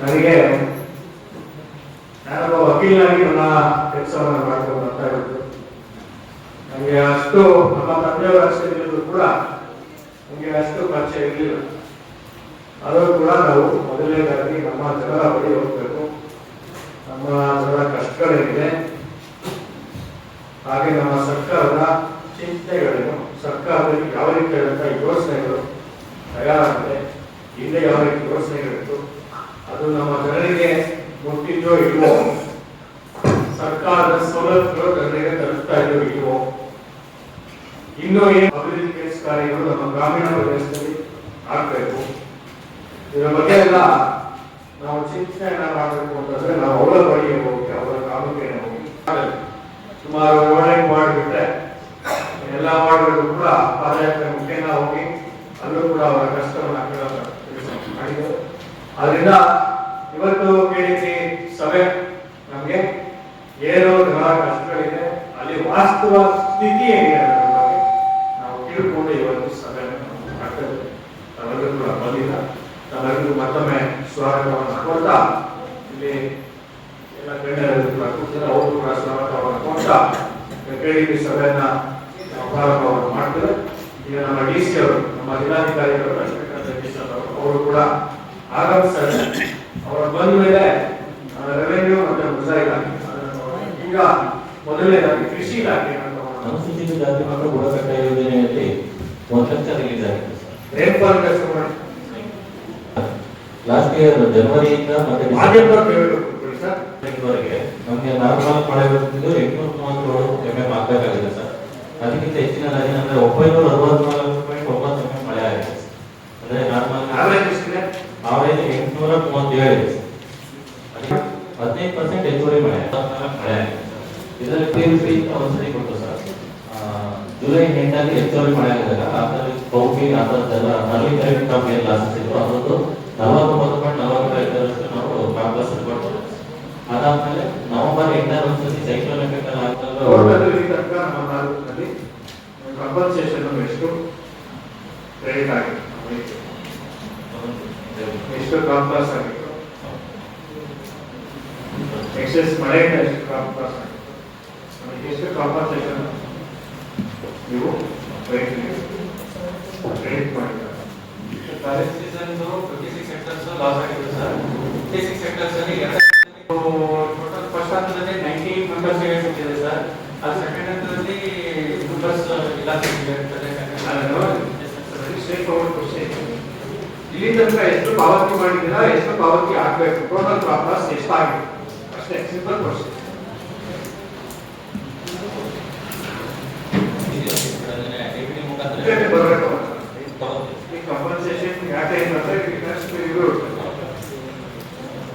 ನನಗೆ ನಾನೊಬ್ಬ ವಕೀಲನಾಗಿ ನನ್ನ ಕೆಲಸವನ್ನು ಮಾಡ್ಕೊಂಡು ಬರ್ತಾ ಇರೋದು. ನನಗೆ ಅಷ್ಟು ನಮ್ಮ ತಂದೆಯವರ ಅಷ್ಟೇ ಕೂಡ ನನಗೆ ಅಷ್ಟು ಪರಿಚಯ ಇರಲಿಲ್ಲ. ಆದರೂ ಕೂಡ ನಾವು ಮೊದಲನೇದಾಗಿ ನಮ್ಮ ಜನರ ಬಳಿ ಹೋಗ್ಬೇಕು. ನಮ್ಮ ಜನರ ಕಷ್ಟಗಳೇನಿದೆ ಹಾಗೆ ನಮ್ಮ ಸರ್ಕಾರದ ಚಿಂತೆಗಳೇನು ಸರ್ಕಾರದಲ್ಲಿ ಯಾವ ರೀತಿಯಾದಂಥ ತಯಾರಾಗಿದೆ ಹಿಂದೆ ಯಾವ ರೀತಿ ಯೋಜನೆಗಳಿತ್ತು ಅದು ನಮ್ಮ ಜನರಿಗೆ ಮುಟ್ಟಿದ್ದೋ ಇಲ್ವೋ? ಸರ್ಕಾರದ ಸವಲತ್ತುಗಳು ಜನರಿಗೆ ತಲುಪ್ತಾ ಇದೆಯೋ ಇಲ್ವೋ? ಇನ್ನೂ ಏನು ಅಭಿವೃದ್ಧಿ ಕಾರ್ಯಗಳು ನಮ್ಮ ಗ್ರಾಮೀಣ ಪ್ರದೇಶದಲ್ಲಿ ಆಗಬೇಕು? ಇದರ ಬಗ್ಗೆ ಎಲ್ಲ ನಾವು ಚಿಂತನೆಯನ್ನ ಮಾಡಬೇಕು ಅಂತಂದ್ರೆ ನಾವು ಅವರ ಬಳಿಗೆ ಹೋಗಿ, ಅವರ ಕಾಮಕ್ಕೆ ಹೋಗಿ. ಸುಮಾರು ಏಳೆಂಟು ಮಾಡಿಬಿಟ್ರೆ ಎಲ್ಲ ಮಾಡಬೇಕು ಕೂಡ ಪಾದಯಾತ್ರೆ ಮುಖೇನ ಹೋಗಿ ಅಲ್ಲೂ ಕೂಡ ಅವರ ಕಷ್ಟವನ್ನು ಕೇಳೋ ಅದರಿಂದ ಇವತ್ತು ಕೇಳಿಸಿ ಸಭೆ ನಮಗೆ ಏನು ಗ್ರಹ ಕಷ್ಟಗಳಿದೆ. ಅಲ್ಲಿ ವಾಸ್ತವ ಸ್ಥಿತಿ ಏನಿದೆ ನಾವು ತಿಳ್ಕೊಂಡು ಇವತ್ತು ಸಭೆಯನ್ನು ಮಾಡ್ತೇವೆ ಮಾಡ್ತಾ ಕೂಡ ಬಂದಿಲ್ಲ. ತಾವೆಲ್ಲರಿಗೂ ಮತ್ತೊಮ್ಮೆ ಸ್ವಾಗತವನ್ನು ಕೊಡ್ತಾ ಇಲ್ಲಿ ಎಲ್ಲ ಗಣ್ಯರು ಕೂಡ ಕೂತಿದ್ದಾರೆ. ಅವರು ಕೂಡ ಸ್ವಾಗತವನ್ನು ಕೊಡ್ತಾ ಕೇಳಿ ಸಭೆಯನ್ನ ನಾವು ಪ್ರಾರಂಭವನ್ನು ಮಾಡ್ತೇವೆ ಈಗ ನಮ್ಮ ಡಿ ಸಿ ಅವರು ನಮ್ಮ ಜಿಲ್ಲಾಧಿಕಾರಿಗಳು ಲಕ್ಷ್ಮೀಕಾಂತ್ ಜಗದೀಶ್ ಅವರು ಅವರು ಕೂಡ ಆಗಮಿಸ್ತಾರೆ ಅವರು ಬಂದ ಮೇಲೆ ರೆವೆನ್ಯೂ ಮತ್ತೆ ಮುಜರಾಯಿ ಇಲಾಖೆ ಅದನ್ನು ಈಗ ಮೊದಲನೇದಾಗಿ ಕೃಷಿ ಇಲಾಖೆ ಅನುಸೂಚಿತ ಜಾತಿ ಮತ್ತು ಬುಡಕಟ್ಟ ಯೋಜನೆಯಲ್ಲಿ ಒಂದು ಲಕ್ಷ ರಿಲೀಸ್ ಆಗಿದೆ ರೇನ್ಫಾಲ್ ಕೆಲಸ ಮಾಡಿ ಲಾಸ್ಟ್ ಇಯರ್ ಜನವರಿಯಿಂದ ಮತ್ತೆ ಮಾಧ್ಯಮ ಕೇಳಬೇಕು ಸರ್ ಡಿಸೆಂಬರ್ವರೆಗೆ ನಮಗೆ ನಾರ್ಮಲ್ ಮಳೆ ಬರ್ತಿದ್ದು ಎಂಟುನೂರ ಮೂವತ್ತೇಳು ಎಂ ಎಂ ಆಗಬೇಕಾಗಿದೆ ಸರ್. ಅದಕ್ಕಿಂತ ಹೆಚ್ಚಿನ ರಾಜ್ಯ ಅಂದ್ರೆ ಒಂಬೈನೂರ ಅರವತ್ನಾಲ್ಕು ಪಾಯಿಂಟ್ ಒಂಬತ್ತು ಎಂ ಮಳೆ ಆಗಿದೆ. ಅಂದ್ರೆ ನಾರ್ಮಲ್ ಆವರೇಜ್ ಎಂಟುನೂರ ಮೂವತ್ತೇಳು ಇದೆ. ಹದಿನೈದು ಪರ್ಸೆಂಟ್ ಹೆಚ್ಚುವರಿ ಮಳೆ ಮಳೆ ಆಗಿದೆ. ಇದರಲ್ಲಿ ಪಿ ಪಿ ಒಂದ್ಸರಿ ಕೊಟ್ಟು ಸರ್ ಜುಲೈ ಎಂಟಲ್ಲಿ ಹೆಚ್ಚುವರಿ ಮಳೆ ಆಗಿದಾಗ ಥರ ಕೌಪಿ ಆ ಥರದ್ದೆಲ್ಲ ಕರೆಕ್ಟ್ ಆಫ್ ಏನು ಲಾಸಸ್ ಇತ್ತು ಅದರದ್ದು ನಲವತ್ತೊಂಬತ್ತು ಪಾಯಿಂಟ್ ನಲವತ್ತೈದರಷ್ಟು ನಾವು ಕಾಂಗ್ರೆಸ್ ಕೊಟ್ಟು ಅದಾದ್ಮೇಲೆ ನವೆಂಬರ್ ಎಂಟರ ಒಂದ್ಸತಿ ಸೈಕ್ಲೋನ್ ಎಫೆಕ್ಟ್ ಟೋಟಲ್ ಈ ತನಕ ನಮ್ಮ ತಾಲೂಕಿನಲ್ಲಿ ಕಂಪನ್ಸೇಷನ್ ಎಷ್ಟು ಕ್ರೆಡಿಟ್ ಆಗಿದೆ ಎಷ್ಟು ಕಾಂಪ್ಲಾಸ್ ಆಗಿತ್ತು ಎಕ್ಸೆಸ್ ಮಳೆಯಿಂದ ಎಷ್ಟು ಕಾಂಪ್ಲಾಸ್ ಆಗಿತ್ತು ನಮಗೆ ಎಷ್ಟು ಕಾಂಪನ್ಸೇಷನ್ ನೀವು ರೈತರಿಗೆ ಕ್ರೆಡಿಟ್ ಮಾಡಿದ್ದಾರೆ college season twenty six sectors loss ಆಗಿದೆ ಸರ್ ಟ್ವೆಂಟಿ ಸಿಕ್ಸ್ ಸೆಕ್ಟರ್ಸ್ ಅಲ್ಲಿ ಟೋಟಲ್ ಫಸ್ಟ್ ಹಂತದಲ್ಲಿ ನೈಂಟಿ ಮೆಂಬರ್ಸ್ ಸಿಕ್ಕಿದೆ ಸರ್ ಅದು ಸೆಕೆಂಡ್ ಹಂತದಲ್ಲಿ ಮೆಂಬರ್ಸ್ ಇಲಾಖೆ ಸ್ಟೇಟ್ ಫಾರ್ವರ್ಡ್ ಕ್ವಶನ್ ಇಲ್ಲಿ ತನಕ ಎಷ್ಟು ಪಾವತಿ ಮಾಡಿದ್ದೀರಾ ಎಷ್ಟು ಪಾವತಿ ಆಗಬೇಕು? ಟೋಟಲ್ ಕಾಂಪ್ಲಾಸ್ ಎಷ್ಟಾಗಿದೆ? ಅಷ್ಟೇ ಸಿಂಪಲ್ ಕ್ವಶನ್ ಮುಖಾಂತರ ಬರಬೇಕು. ಈ ಕಂಪನ್ಸೇಷನ್ ಯಾಕೆ ಅಂತಂದ್ರೆ ನೆಕ್ಸ್ಟ್ ಇದು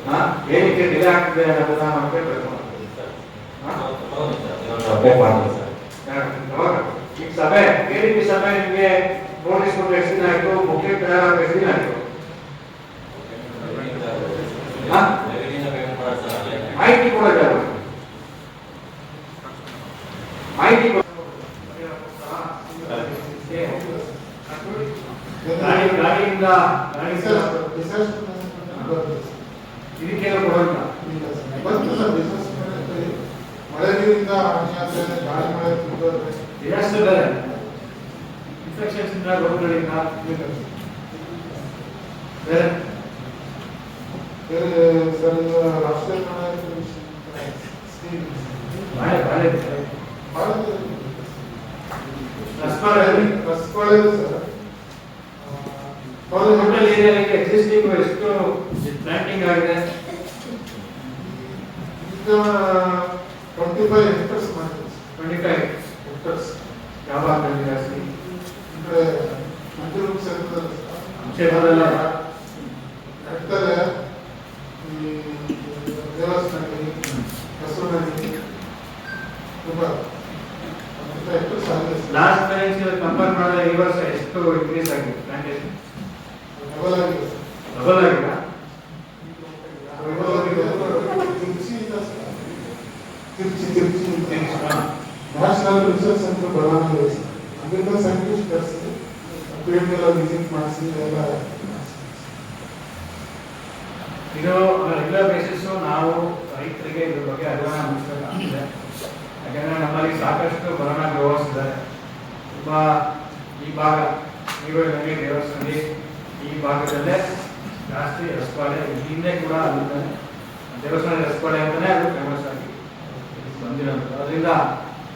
ಹಾ? ಏನಕ್ಕೆ ಡಿಲೇ ಆಗ್ತಿದೆ ಅನ್ನೋದನ್ನ ನಮಗೆ? ತಗೊಳ್ತೀವಿ ತಪ್ಪೇ ಮಾಡಬೇಕು ಈಗ ಸಭೆ ಕೇಳಿದ ಸಭೆ ನಿಮಗೆ ನೋಟಿಸ್ ಕೊಟ್ಟು ಎಷ್ಟು ದಿನ ಆಯ್ತು ಮುಖ್ಯ ತಯಾರಾಗ ಎಷ್ಟು ದಿನ ಆಯ್ತು ಮಾಹಿತಿ ಕೊಡೋದು ಮಾಹಿತಿ ಗಾಡಿಯಿಂದ ಇದಕ್ಕೆಲ್ಲ ಕೊಡೋದಿಲ್ಲ ಬಂತು ಸರ್ ನೀರಿಂದ ಹಾನಿಯಾದ್ರೆ ಗಾಳಿ ಮಳೆ ತುಂಬಿದ್ರೆ ಜಾಸ್ತಿ ಇದ್ದಾರೆ ಇನ್ಫೆಕ್ಷನ್ಸ್ ಇಂದ ರೋಗಗಳಿಂದ ಬೇರೆ? ಬೇರೆ ಸರ್ ರಾಷ್ಟ್ರೀಯ ಮಳೆ ಸರ್. ಟೋಟಲ್ ಏರಿಯಾಗೆ ಎಕ್ಸಿಸ್ಟಿಂಗ್ ಎಷ್ಟು ಪ್ಲಾಂಟಿಂಗ್ ಆಗಿದೆ. ಈಗ ಟ್ವೆಂಟಿ ಫೈವ್ ಹೆಕ್ಟರ್ಸ್ ಮಾಡಿದೆ ಟ್ವೆಂಟಿ ಫೈವ್ ಹೆಕ್ಟರ್ಸ್ ಯಾವ ಭಾಗದಲ್ಲಿ ಜಾಸ್ತಿ ಅಂದ್ರೆ ಮಂಜೂರು ಕ್ಷೇತ್ರದಲ್ಲಿ ಕ್ಷೇತ್ರದಲ್ಲಿ? ನಡ್ತಲೆ ಈ ದೇವಸ್ಥಾನದಲ್ಲಿ ಕಸೂರಲ್ಲಿ ತುಂಬ ಹೆಕ್ಟರ್ಸ್ ಆಗಿದೆ ಸರ್ ಲಾಸ್ಟ್ ಟೈಮ್ ಕಂಪೇರ್ ಮಾಡಿದ್ರೆ ಈ ವರ್ಷ ಎಷ್ಟು ಇನ್ಕ್ರೀಸ್ ಆಗಿದೆ ಪ್ಲಾಂಟೇಶನ್ ಡಬಲ್ ಆಗಿದೆ ತಿರುಚಿ ತಿರುಚಿ ನ್ಯಾಷನಲ್ ರಿಸರ್ಚ್ ಸೆಂಟರ್ ಬಳ್ಳಾರಿ ಅದರಿಂದ ಸೈಂಟಿಸ್ಟ್ ಕರೆಸಿ ಫೀಲ್ಡ್ ಎಲ್ಲ ವಿಸಿಟ್ ಮಾಡಿಸಿ ಎಲ್ಲ ಇದು ರೆಗ್ಯುಲರ್ ಬೇಸಿಸ್ ನಾವು ರೈತರಿಗೆ ಇದ್ರ ಬಗ್ಗೆ ಅರಿವನ್ನು ಮೂಡಿಸಬೇಕಾಗ್ತದೆ ಯಾಕಂದ್ರೆ ನಮ್ಮಲ್ಲಿ ಸಾಕಷ್ಟು ಬರೋಣ ವ್ಯವಸ್ಥೆ ಇದ್ದಾರೆ ತುಂಬಾ ಈ ಭಾಗ ನೀರುಳ್ಳಿ ದೇವಸ್ಥಾನದಲ್ಲಿ ಈ ಭಾಗದಲ್ಲೇ ಜಾಸ್ತಿ ರಸಬಾಳೆ ಹಿಂದೆ ಕೂಡ ಅಲ್ಲಿಂದ ದೇವಸ್ಥಾನ ರಸಬಾಳೆ ಅಂತಾನೆ ಅದು ಫೇಮಸ್ ಆಗಿ ಬಂದಿರೋದು. ಅದರಿಂದ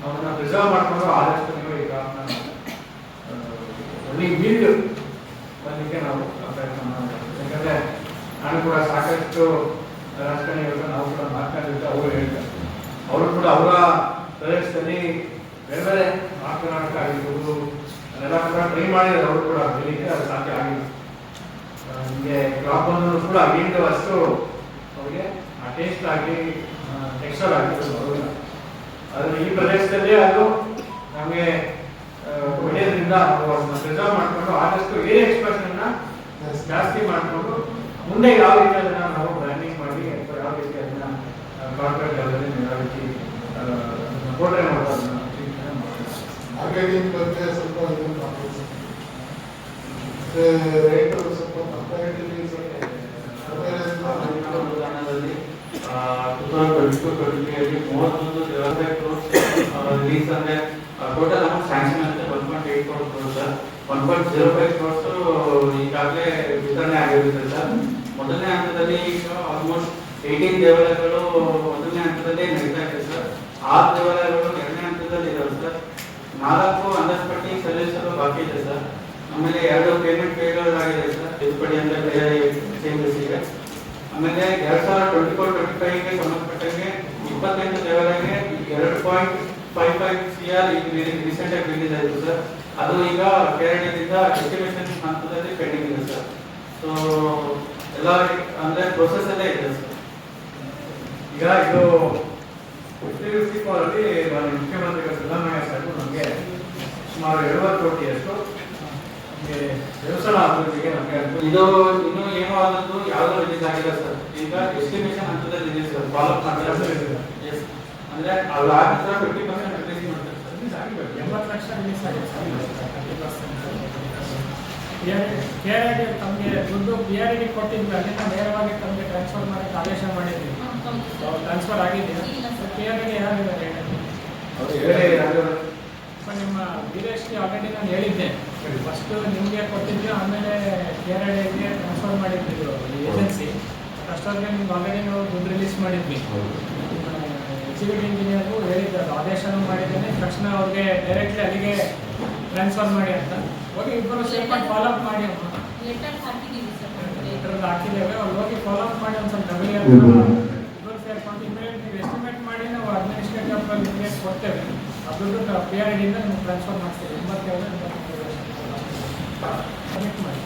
ಅವನ್ನ ಪ್ರಿಸರ್ವ್ ಮಾಡಿಕೊಂಡು ಆದಷ್ಟು ನೀವು ಈಗ ಕ್ರಾಪ್ನ ಒಳ್ಳೆ yield ಬರ್ಲಿಕ್ಕೆ ನಾವು ಪ್ರಯತ್ನ ಮಾಡಬೇಕು ಯಾಕಂದ್ರೆ ನಾನು ಕೂಡ ಸಾಕಷ್ಟು ರಾಜಕಾರಣಿಗಳು ನಾವು ಕೂಡ ಮಾತನಾಡಿದ್ರೆ ಅವರು ಹೇಳ್ತಾರೆ. ಅವರು ಕೂಡ ಅವರ ಪ್ರದೇಶದಲ್ಲಿ ಬೇರೆ ಬೇರೆ ಮಾತನಾಡಕ್ಕೆ ಆಗಿರ್ಬೋದು ಅದೆಲ್ಲ ಕೂಡ ಟ್ರೈ ಮಾಡಿದ್ದಾರೆ. ಅವರು ಕೂಡ ಬೆಳಿಗ್ಗೆ ಅದು ಸಾಧ್ಯ ಆಗಿಲ್ಲ. ನಿಮಗೆ ಕ್ರಾಪ್ ಅನ್ನು ಕೂಡ ಆಗಿಂದ ಅಷ್ಟು ಅವರಿಗೆ ಟೇಸ್ಟ್ ಆಗಿ ಟೆಕ್ಸ್ಚರ್ ಆಗಿರೋದು ಬರೋದಿಲ್ಲ ಆದರೆ ಈ ಪ್ರದೇಶದಲ್ಲಿ ಅದು ನಮಗೆ ಒಳ್ಳೆಯದ್ರಿಂದ ಪ್ರಿಸರ್ವ್ ಮಾಡಿಕೊಂಡು ಆದಷ್ಟು ಏರಿಯಾ ಎಕ್ಸ್ಪ್ರೆಷನ್ನ ಜಾಸ್ತಿ ಮಾಡಿಕೊಂಡು ಮುಂದೆ ಯಾವ ರೀತಿ ಅದನ್ನು ನಾವು ಬ್ರ್ಯಾಂಡಿಂಗ್ ಮಾಡಿ ಅಥವಾ ಯಾವ ರೀತಿ ಅದನ್ನ ಕಾರ್ಪೊರೇಟ್ ಲೆವೆಲಲ್ಲಿ ಯಾವ ರೀತಿ ಪೋರ್ಟ್ರೇ ಮಾಡೋದನ್ನ ಮಾರ್ಕೆಟಿಂಗ್ ಬಗ್ಗೆ ಸ್ವಲ್ಪ ರೈತರು ಸ್ವಲ್ಪ ಕಂಪ್ಯಾರಿಟಿವ್ಲಿ ಅನುದಾನದಲ್ಲಿ two thousand twenty two twenty ತ್ರೀಯಲ್ಲಿ ಮೂವತ್ತೊಂದು ಡೆವಲಪ್ಮೆಂಟ್ ಕ್ರೋರ್ಸ್ ರಿಲೀಸ್ ಅಂದ್ರೆ ಟೋಟಲ್ ಅಮೌಂಟ್ ಸ್ಯಾಂಕ್ಷನ್ ಅಂತ one point eight crores sir one point zero five crores ಈಗಾಗಲೇ ವಿತರಣೆ ಆಗಿರುತ್ತೆ ಸರ್ ಮೊದಲನೇ ಹಂತದಲ್ಲಿ ಈಗ ಆಲ್ಮೋಸ್ಟ್ ಏಯ್ಟೀನ್ ದೇವಾಲಯಗಳು ಮೊದಲನೇ ಹಂತದಲ್ಲಿ ನಡೀತಾ ಇದೆ ಸರ್ ದೇವಾಲಯಗಳು ಎರಡನೇ ಹಂತದಲ್ಲಿ ಸರ್ ನಾಲ್ಕು ಅಂದಾಜುಪಟ್ಟಿ ಸಲ್ಲಿಸಲು ಬಾಕಿ ಇದೆ ಸರ್ ಆಮೇಲೆ ಎರಡು ಪೇಮೆಂಟ್ ಪೇಗಳಾಗಿದೆ ಸರ್ ತಿದ್ದುಪಡಿ ಅಂತ ಚೇಂಜಸ್ ಇದೆ ಆಮೇಲೆ ಎರಡ್ ಸಾವಿರದ ಟ್ವೆಂಟಿ ಫೋರ್ ಟ್ವೆಂಟಿ ಫೈವ್ಗೆ ಸಂಬಂಧಪಟ್ಟಂಗೆ ಇಪ್ಪತ್ತೆಂಟು ದೇವಾಲಯಕ್ಕೆ ಎರಡು point five five C R ಈಗ ರೀಸೆಂಟ್ ಆಗಿ ರಿಲೀಸ್ ಆಯಿತು ಸರ್. ಅದು ಈಗ ಕೇರಳದಿಂದ ಎಸ್ಟಿಮೇಷನ್ ಹಂತದಲ್ಲಿ ಪೆಂಡಿಂಗ್ ಇದೆ ಸರ್. ಸೊ ಎಲ್ಲ ಅಂದ್ರೆ ಪ್ರೊಸೆಸ್ ಅಲ್ಲೇ ಇದೆ ಸರ್. ಈಗ ಇದು ಫಿಫ್ಟಿ ಅಲ್ಲಿ ಮುಖ್ಯಮಂತ್ರಿಗಳ ಸಿದ್ದರಾಮಯ್ಯ ಸಾಹೇಬರು ನಮಗೆ ಸುಮಾರು ಎಳುವತ್ತು ಕೋಟಿಯಷ್ಟು ದೇವಸ್ಥಾನ ಅಭಿವೃದ್ಧಿಗೆ ನಮಗೆ ಇದು ಇನ್ನೂ ಏನೋ ಆದದ್ದು ಯಾವ್ದು ರಿಲೀಸ್ ಆಗಿಲ್ಲ ಸರ್. ಈಗ ಎಸ್ಟಿಮೇಷನ್ ಹಂತದಲ್ಲಿ ಇದೆ ಸರ್ ಫಾಲೋ ಅಪ್ ಮಾಡ್ತಾರೆ? ಎಸ್ ಅಂದ್ರೆ ಅವ್ರು ಆದ ನಂತರ ಫಿಫ್ಟಿ ಪರ್ಸೆಂಟ್ ರಿಪ್ಲೇಸ್ ಮಾಡ್ತಾರೆ. ಎಂಬತ್ತು ಲಕ್ಷ ರಿಲೀಸ್ ಆಗಿದೆ ಕೆ ಆರ್ ಡಿ ತಮಗೆ ದುಡ್ಡು ಪಿ ಆರ್ ಡಿ ಕೊಟ್ಟಿದ್ವಿ. ಅಲ್ಲಿಂದ ನೇರವಾಗಿ ತಮಗೆ ಟ್ರಾನ್ಸ್ಫರ್ ಮಾಡಕ್ಕೆ ಆದೇಶ ಮಾಡಿದ್ವಿ ಟ್ರಾನ್ಸ್ಫರ್ ಆಗಿದೆ. ಪಿ ಆರ್ ಡಿ ಯಾರಿದ್ದಾರೆ ನಿಮ್ಮ ವೀರೇಶ್ಗೆ ಆಲ್ರೆಡಿ ನಾನು ಹೇಳಿದ್ದೆ. ಫಸ್ಟ್ ನಿಮಗೆ ಕೊಟ್ಟಿದ್ವಿ ಆಮೇಲೆ ಆರ್ ಡಿಗೆ ಟ್ರಾನ್ಸ್ಫರ್ ಮಾಡಿದ್ವಿ. ಏಜೆನ್ಸಿ ಅಷ್ಟೊತ್ತಿಗೆ ನಿಮ್ಗೆ ಆಲ್ರೆಡಿ ನಾವು ದುಡ್ಡು ರಿಲೀಸ್ ಮಾಡಿದ್ವಿ. ಎಕ್ಸಿಕ್ಯೂಟಿವ್ ಇಂಜಿನಿಯರ್ಗೂ ಹೇಳಿದ್ದಾರೆ ಆದೇಶನೂ ಮಾಡಿದ್ದೇನೆ ತಕ್ಷಣ ಅವ್ರಿಗೆ ಡೈರೆಕ್ಟ್ಲಿ ಅಲ್ಲಿಗೆ ಟ್ರಾನ್ಸ್ಫರ್ ಮಾಡಿ ಅಂತ. ಹೋಗಿ ಇಬ್ಬರು ಸೇರ್ಕೊಂಡು ಫಾಲೋ ಅಪ್ ಮಾಡಿ ಅಮ್ಮ ಲೆಟರ್ ಹಾಕಿದ್ದೀವಿ ಸರ್. ಲೆಟರ್ ಹಾಕಿದ್ದೇವೆ ಅವ್ರು ಹೋಗಿ ಫಾಲೋ ಅಪ್ ಮಾಡಿ ಒಂದು ಸ್ವಲ್ಪ ಡಬಲ್ ಇಬ್ಬರು ಸೇರ್ಕೊಂಡು ಇಮೇಲೆ ನೀವು ಎಸ್ಟಿಮೇಟ್ ಮಾಡಿ ನಾವು ಅಡ್ಮಿನಿಸ್ಟ್ರೇಟಿವ್ ನಿಮಗೆ ಕೊಡ್ತೇವೆ. ಅದ್ರದ್ದು ದುಡ್ಡು ಪಿ ಆರ್ ಡಿಯಿಂದ ನಿಮ್ಗೆ ಟ್ರಾನ್ಸ್ಫರ್ ಮಾಡ್ತೇವೆ. ಎಂಬತ್ತೇಳು ಎಂಬತ್ತೈದು ಕನೆಕ್ಟ್ ಮಾಡಿ.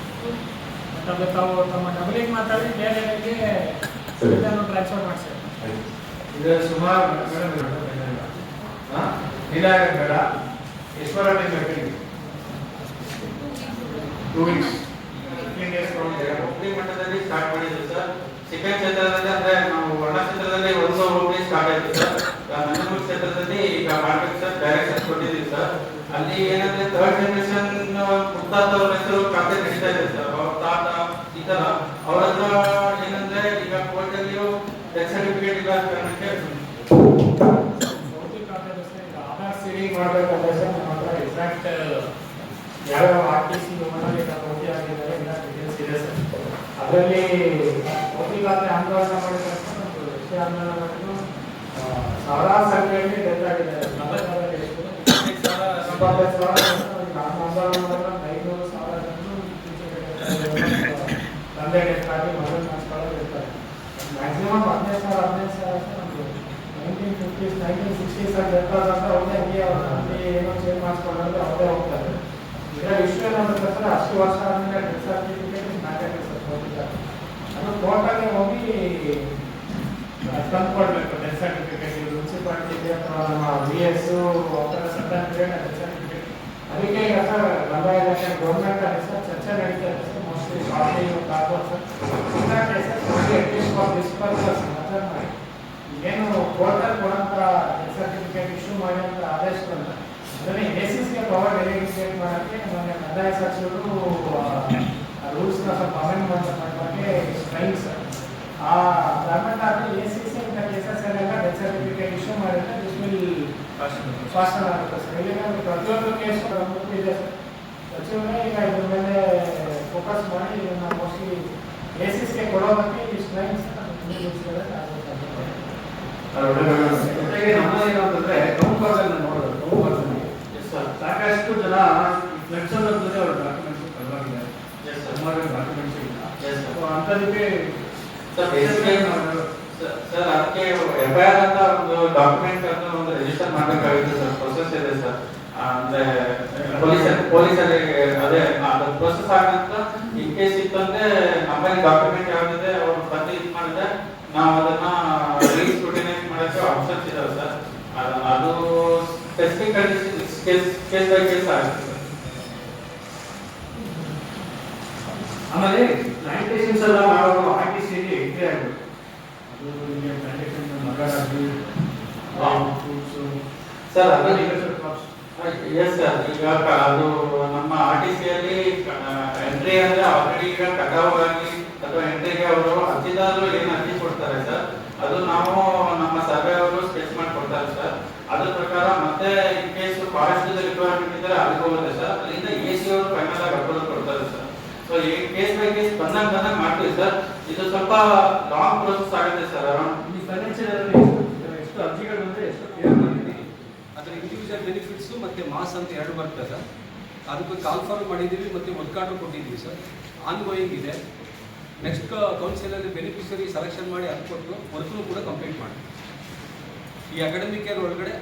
ಅದು ತಾವು ತಮ್ಮ ಡಬಲಿಗೆ ಮಾತಾಡಿ ಬೇರೆ ಇದನ್ನು ಟ್ರಾನ್ಸ್ಫರ್ ಮಾಡಿಸಿ ಇದು ಸುಮಾರು ನೀಲಾಗ ಬೇಡ. Eshwara two weeks fifteen days ಮಟ್ಟದಲ್ಲಿ ಸ್ಟಾರ್ಟ್ ಮಾಡಿದ್ರು ಸರ್ ಚಿಕ್ಕನ್ ಕ್ಷೇತ್ರದಲ್ಲಿ ಅಂದರೆ ನಾವು ವರ್ಣ ಕ್ಷೇತ್ರದಲ್ಲಿ ಒಂದು ರೂಪಾಯಿ ಸ್ಟಾರ್ಟ್ ಆಯ್ತು ಸರ್ ನಂಜನಗೂಡು ಕ್ಷೇತ್ರದಲ್ಲಿ ಈಗ ಮಾಡ್ಬೇಕು ಸರ್ ಡೈರೆಕ್ಷನ್ ಕೊಟ್ಟಿದ್ದೀವಿ ಸರ್ ಅಲ್ಲಿ ಏನಂದ್ರೆ ಥರ್ಡ್ ಜನರೇಷನ್ ಮುತ್ತಾದವ್ರ ಹೆಸರು ಖಾತೆ ನಡೀತಾ ಇದೆ ಸರ್ ತಾತ ಈ ತರ ಏನಂದ್ರೆ ಈಗ ಕೋರ್ಟಲ್ಲಿ ಡೆತ್ ಸರ್ಟಿಫಿಕೇಟ್ ಇಲ್ಲ ಅಂತ ಸರ್ ಆಧಾರ್ ಸೀಡಿಂಗ್ ಮಾಡಬೇಕಾದ್ರೆ ಸರ್ ಎಕ್ಸಾಕ್ಟ್ ಯಾವ R T C owner sir. ಅದರಲ್ಲಿ ಭೌತಿಕ ಆಧಾರ ಆಂದೋಲನ ಮಾಡಿದ ಎಷ್ಟೇ ಆಂದೋಲನ ಮಾಡಿದ್ರು ಸಾವಿರಾರು ಸಂಖ್ಯೆಯಲ್ಲಿ ಡೆತ್ ಆಗಿದ್ದಾರೆ ನಲವತ್ತಾರು ಎಷ್ಟು? ಇಪ್ಪತ್ತೈದು ಸಾವಿರ ಮಾಡಿದ್ರೆ ಐನೂರು ಸಾವಿರ ಜನರು ಇತ್ತೀಚೆಗೆ ಡೆತ್ ಆಗಿ ಮಗನ ನಡ್ಸ್ಕೊಳ್ಳೋರು ಇರ್ತಾರೆ. ಮ್ಯಾಕ್ಸಿಮಮ್ ಹದಿನೈದು ಸಾವಿರ ಹದಿನೈದು ಸಾವಿರ ಅಂತ ನಮ್ದು ನೈನ್ಟೀನ್ ಫಿಫ್ಟೀಸ್ ನೈನ್ಟೀನ್ ಸಿಕ್ಸ್ಟೀಸ್ ಅಲ್ಲಿ ಬೇಕಾದಂತ ಅವ್ರನ್ನೇ ಹಂಗೆ ಅವ್ರ ಅಲ್ಲಿ ಏನೋ ಚೇಂಜ್ ಮಾಡಿಸ್ಕೊಂಡ್ರೆ ಅವರೇ ಹೋಗ್ತಾರೆ. ಇಷ್ಟು ಏನಂದ್ರೆ ಸರ್ ಅಷ್ಟು ವರ್ಷ ಆದಮೇಲೆ ಡೆತ್ ಸರ್ಟಿಫಿಕೇಟ್ ಸರ್ ಹೋಗಿಲ್ಲ ಅದು ಕೋರ್ಟಲ್ಲಿ ಹೋಗಿ ತಂದ್ಕೊಡ್ಬೇಕು ಡೆತ್ ಸರ್ಟಿಫಿಕೇಟ್ ಮುನ್ಸಿಪಾಲಿಟಿಗೆ ಅಥವಾ ನಮ್ಮ ಬಿ ಎಸ್ ಸರ್ಟಿಫಿಕೇಟ್ ಅದಕ್ಕೆ ಈಗ ಸರ್ ಕಂದಾಯ ಇಲಾಖೆ ಗೌರ್ಮೆಂಟ್ ಚರ್ಚೆ ನಡೀತಾ ಸರ್ ಮೋಸ್ಟ್ಲಿ ಶಾರ್ಟಿ ಇವತ್ತು ಆಗ್ಬೋದು ಸರ್ ಇಂಥ cases at least for this purpose ಮಾತಾಡ್ ಮಾಡಿ ಏನು ಕೋರ್ಟಲ್ಲಿ ಕೊಡಂತ ಡೆತ್ ಸರ್ಟಿಫಿಕೇಟ್ ಇಶ್ಯೂ ಮಾಡಿ ಅಂತ ಆದೇಶ ಬಂದ ಅದನ್ನೇ ಬೇಸಿಸ್ಗೆ ಪವರ್ ಡೆಲಿಗೇಟ್ ಮಾಡೋಕ್ಕೆ ಮೊನ್ನೆ ಕಂದಾಯ ಸಚಿವರು ರೂಲ್ಸ್ನ ಸ್ವಲ್ಪ ಅಮೆಂಡ್ಮೆಂಟ್ ಮಾಡೋಕ್ಕೆ ಸ್ಟ್ರೈನ್ ಸರ್ ಆ ಗವರ್ಮೆಂಟ್ ಆದ್ರೆ ಎ ಸಿ ಸಿ ಇಂಥ ಕೇಸಸ್ ಏನೆಲ್ಲ ಡೆತ್ ಸರ್ಟಿಫಿಕೇಟ್ ಇಶ್ಯೂ ಮಾಡಿದ್ರೆ ದಿಸ್ ವಿಲ್ ಫಾಸ್ಟ್ ಆಗುತ್ತೆ ಸರ್ ಈಗ ಪ್ರತಿಯೊಂದು ಕೇಸ್ ಇದೆ ಸರ್ ಸಚಿವರೇ ಈಗ ಇದ್ರ ಮೇಲೆ ಫೋಕಸ್ ಮಾಡಿ ಇದನ್ನ ಮೋಸ್ಟ್ಲಿ ಬೇಸಿಸ್ಗೆ ಕೊಡೋದಕ್ಕೆ ಈ ಸ್ಟ್ರೈನ್ಸ್ ಜೊತೆಗೆ ನಮ್ಮಲ್ಲಿ ಏನಂತಂದ್ರೆ ಕೌಂಪರ್ಸನ್ ನೋಡೋದು ಕೌಂಪರ್ಸನ್ ಸಾಕಷ್ಟು ಜನ ಫ್ಲಡ್ ಸಂದರ್ಭದಲ್ಲಿ ಅವ್ರ ಡಾಕ್ಯುಮೆಂಟ್ಸ್ ಕಳ್ಕೊಂಡಿದ್ದಾರೆ ಸುಮಾರು ಡಾಕ್ಯುಮೆಂಟ್ಸ್ ಇಲ್ಲ. ಅಂಥದಕ್ಕೆ ಸರ್ ಸರ್ ಅದಕ್ಕೆ ಎಫ್ ಐ ಆರ್ ಅಂತ ಒಂದು ಡಾಕ್ಯುಮೆಂಟ್ ಅನ್ನು ಒಂದು ರಿಜಿಸ್ಟರ್ ಮಾಡಬೇಕಾಗುತ್ತೆ ಸರ್ ಪ್ರೊಸೆಸ್ ಇದೆ ಸರ್ ಅಂದ್ರೆ ಪೊಲೀಸ್ ಪೊಲೀಸಲ್ಲಿ ಅದೇ ಅದು ಪ್ರೊಸೆಸ್ ಆಗಂತ ಇನ್ ಕೇಸ್ ಇತ್ತಂದ್ರೆ ನಮ್ಮಲ್ಲಿ ಡಾಕ್ಯುಮೆಂಟ್ ಯಾವ್ದಿದೆ ಅವ್ರು ಬಂದು ಇದು ಮಾಡಿದ್ರೆ ನಾವು ಅದನ್ನ ರೀಸ್ಕ್ರೂಟಿನೈಸ್ ಮಾಡಕ್ಕೆ ಆಪ್ಷನ್ಸ್ ಇದಾವೆ ಸರ್ ಅದು specific case case by case ಆಗುತ್ತೆ ಆಮೇಲೆ ಪ್ಲಾಂಟೇಶನ್ಸ್ ಎಲ್ಲ ಮಾಡೋರು ಆರ್ ಟಿ ಸಿ ಎಂಟ್ರಿ ಆಗಬೇಕು ಅದು ನಿಮಗೆ ಪ್ಲಾಂಟೇಶನ್ ಮಗಾರಾಗಿ ಸರ್ ಅದು ಎಸ್ ಸರ್ ಈಗ ಅದು ನಮ್ಮ ಆರ್ ಟಿ ಸಿ ಅಲ್ಲಿ ಎಂಟ್ರಿ ಅಂದ್ರೆ ಆಲ್ರೆಡಿ ಈಗ ಕಟಾವ್ ಅಥವಾ ಎಂಟ್ರಿಗೆ ಅವರು ಅರ್ಜಿದಾರರು ಏನು ಅರ್ಜಿ ಕೊಡ್ತಾರೆ ಸರ್ ಅದು ನಾವು ನಮ್ಮ ಸರ್ವೆ ಅವರು ಸ್ಕೆಚ್ ಮಾಡಿ ಕೊಡ್ತಾರೆ ಸರ್ ಅದ್ರ ಪ್ರಕಾರ ಮತ್ತೆ ಇನ್ ಕೇಸ್ ಫಾರೆಸ್ಟ್ ರಿಕ್ವೈರ್ಮೆಂಟ್ ಇದ್ದರೆ ಅಲ್ಲಿಗೆ ಹೋಗುತ್ತೆ ಸರ್ ಅಲ್ಲಿಂದ ಎ ಸಿ ಅವರು ಫೈನಲ್ ಆಗಿ ಅಪ್ರೂವಲ್ ಕೊಡ್ತಾರೆ ಸರ್ ಸೊ ಈ ಕೇಸ್ ಬೈ ಕೇಸ್ ಬಂದಾಗ ಮಾಡ್ತೀವಿ ಸರ್ ಇದು ಸ್ವಲ್ಪ ಲಾಂಗ್ ಪ್ರೊಸೆಸ್ ಆಗುತ್ತೆ ಸರ್ ಅರೌಂಡ್ ಈ ಫೈನಾನ್ಷಿಯಲ್ ಎಷ್ಟು ಅರ್ಜಿಗಳು ಬಂದರೆ ಎಷ್ಟು ಕ್ಲಿಯರ್ ಮಾಡಿದ್ದೀವಿ ಇಂಡಿವಿಜುವಲ್ ಬೆನಿಫಿಟ್ಸು ಮತ್ತು ಮಾಸ್ ಅಂತ ಎರಡು ಬರ್ತದೆ. ಸರ್ ಅದಕ್ಕೆ ಕಾಲ್ ಫಾರ್ಮ್ ಮಾಡಿದ್ದೀವಿ ಮತ್ತು ಆರ್ಡರ್ ಕೊಟ್ಟಿದ್ದೀವಿ ಸರ್. ಗೋಯಿಂಗ್ ಇದೆ. ನೆಕ್ಸ್ಟ್ ಕೌನ್ಸಿಲಲ್ಲಿ ಬೆನಿಫಿಷರಿ ಸೆಲೆಕ್ಷನ್ ಮಾಡಿ ಅದು ಕೊಟ್ಟು ವರ್ಕ್ನು ಕೂಡ ಕಂಪ್ಲೀಟ್ ಮಾಡಿ. ಈ ಅಕಾಡೆಮಿಕ್ ಇಯರ್ ಒಳಗಡೆ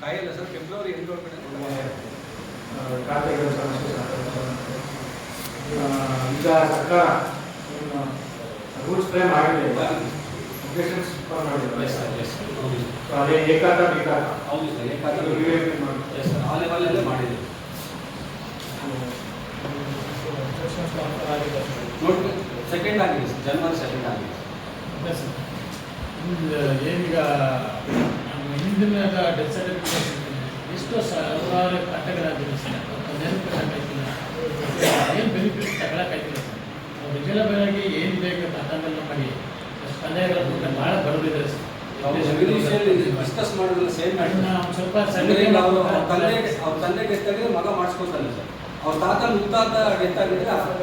ಕಾಯಲ್ಲ ಸರ್ ಫೆಬ್ರವರಿ ಎಂಡ್ ಒಳಗಡೆ. ಈಗ ಸರ್ಕಾರ ರೂಲ್ಸ್ ಫ್ರೇಮ್ ಆಗಿದೆ. ಮಾಡಿದೆ ಸರ್ ಅದೇ ಏಕಾತ ವಿಕಾತ ಹೌದು ಸರ್ ಏಕಾಂತ ವಿವೇಕ ಮಾಡಿ. ಎಸ್ ಸರ್ ಆ ಲೆವೆಲಲ್ಲೇ ನೋಡಿ ಸೆಕೆಂಡ್ ಆಗಿದೆ ಸರ್ ಜನವರಿ ಸೆಕೆಂಡ್ ಆಗಿದೆ. ಏನೀಗ ನಮ್ಮ ಹಿಂದಿನ ಡೆತ್ ಸರ್ಟಿಫಿಕೇಟ್ ಎಷ್ಟೋ ಸಾವಿರಾರು ಕಟ್ಟೆಗಳಾಗಿದೆ ಸರ್ ನೆನಪು ತಗೊಳಕ್ಕಾಯ್ತಿಲ್ಲ ಏನು ಬೆನಿಫಿಟ್ ತಗೊಳಕ್ಕಾಯ್ತಿಲ್ಲ ಸರ್ ನಾವು ನಿಜಲವಾಗಿ ಏನು ಬೇಕು ಅದನ್ನೆಲ್ಲ ಮಾಡಿ ಭಾಳ ಡಿಸ್ಕಸ್ ಮಾಡೋದನ್ನ ಮಾಡಿ ನಾವು ಸ್ವಲ್ಪ ಅವ್ರು ತಂದೆ ಅವ್ರ ತಂದೆ ಮಗ ಮಾಡಿಸ್ಕೊತಾನೆ ಸರ್. ಅವ್ರ ತಾತ ಮುತ್ತಾತ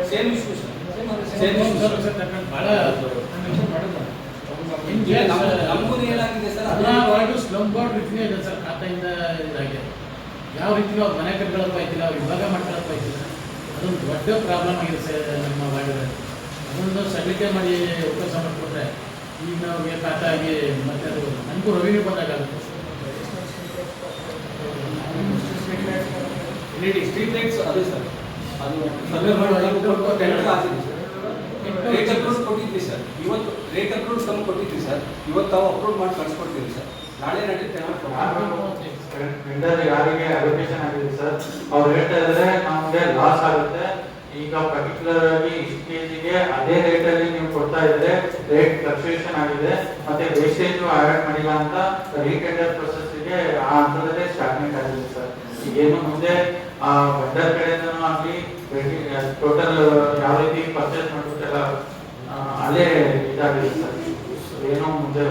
same issue sir. Same issue ಭಾಳ ನಮಗೂ ಏನಾಗಿದೆ ಸರ್? ಸ್ಲಮ್ ಬೋರ್ಡ್ ಇದೆ ಸರ್ ಖಾತೆಯಿಂದ ಇದಾಗಿದೆ ಯಾವ ರೀತಿ ಅವ್ರ ಮನೆ ಕಟ್ಗಳಪ್ಪ ಐತಿಲ್ಲ ಅವ್ರು ಇವಾಗ ಆಯ್ತಿಲ್ಲ ಅದೊಂದು ದೊಡ್ಡ ಪ್ರಾಬ್ಲಮ್ ಆಗಿದೆ ಸರ್ ನಮ್ಮ ವಾರ್ಡಲ್ಲಿ ಅದೊಂದು ಸಲ್ಲಿಕೆ ಮಾಡಿ ಅವಕಾಶ ಮಾಡಿಕೊಟ್ರೆ ಈಗ ನಮಗೆ ಖಾತೆ ಆಗಿ ಮತ್ತೆ ಅದು ನನಗೂ ರೆವಿನ್ಯೂ ಬಂದಾಗುತ್ತೆ ಸರ್ ಸ್ಟ್ರೀಟ್ ಲೈಟ್ಸ್ ಅದೇ ಸರ್ ಅದು ಸರ್ವೆ ಮಾಡಿ ಟೆಂಡರ್ ಆಗಿದೆ ಸರ್ ರೇಟ್ ಅಪ್ರೂವ್ ಕೊಟ್ಟಿದ್ವಿ ಸರ್ ಇವತ್ತು ರೇಟ್ ಅಪ್ರೂವ್ ನಮ್ಗೆ ಕೊಟ್ಟಿದ್ವಿ ಸರ್ ಇವತ್ತು ತಾವು ಅಪ್ರೂವ್ ಮಾಡಿ ಕಳ್ಸಿಕೊಡ್ತೀವಿ ಸರ್ ನಾಳೆ ನಡೀತೆ ಟೆಂಡರ್ ಯಾರಿಗೆ ಅಲೋಕೇಶನ್ ಆಗಿದೆ ಸರ್ ಅವ್ರು ಹೇಳ್ತಾ ಇದ್ರೆ ನಮ್ಗೆ ಲಾಸ್ ಆಗುತ್ತೆ. ಈಗ ಪರ್ಟಿಕ್ಯುಲರ್ ಆಗಿ ಇಷ್ಟು ಕೆಜಿಗೆ ಅದೇ ರೇಟ್ ಅಲ್ಲಿ ನೀವು ಕೊಡ್ತಾ ಇದ್ರೆ ರೇಟ್ ಫ್ಲಕ್ಚುಯೇಷನ್ ಆಗಿದೆ. ಮತ್ತೆ ವೇಸ್ಟೇಜ್ ಆಡ್ ಮಾಡಿಲ್ಲ ಅಂತ ರೀಟೆಂಡರ್ ಪ್ರೊಸೆಸ್ಗೆ ಆ ಹಂತದಲ್ಲೇ ಸ್ಟಾರ್ಟ್ಮೆಂಟ್ ಆಗಿದೆ ಸರ್ ಏನು ಮುಂದೆ ಆ ವೆಂಡರ್ ಕಡೆಯಿಂದನೂ ಆಗಲಿ ಟೋಟಲ್ ಯಾವ ರೀತಿ ಪರ್ಚೇಸ್ ಮಾಡ್ಬೇಕೆಲ್ಲ ಆ, ಅಲ್ಲೇ ಇದಾಗಿದೆ ಸರ್ ಏನೋ ಮುಂದೆ